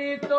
আমি তো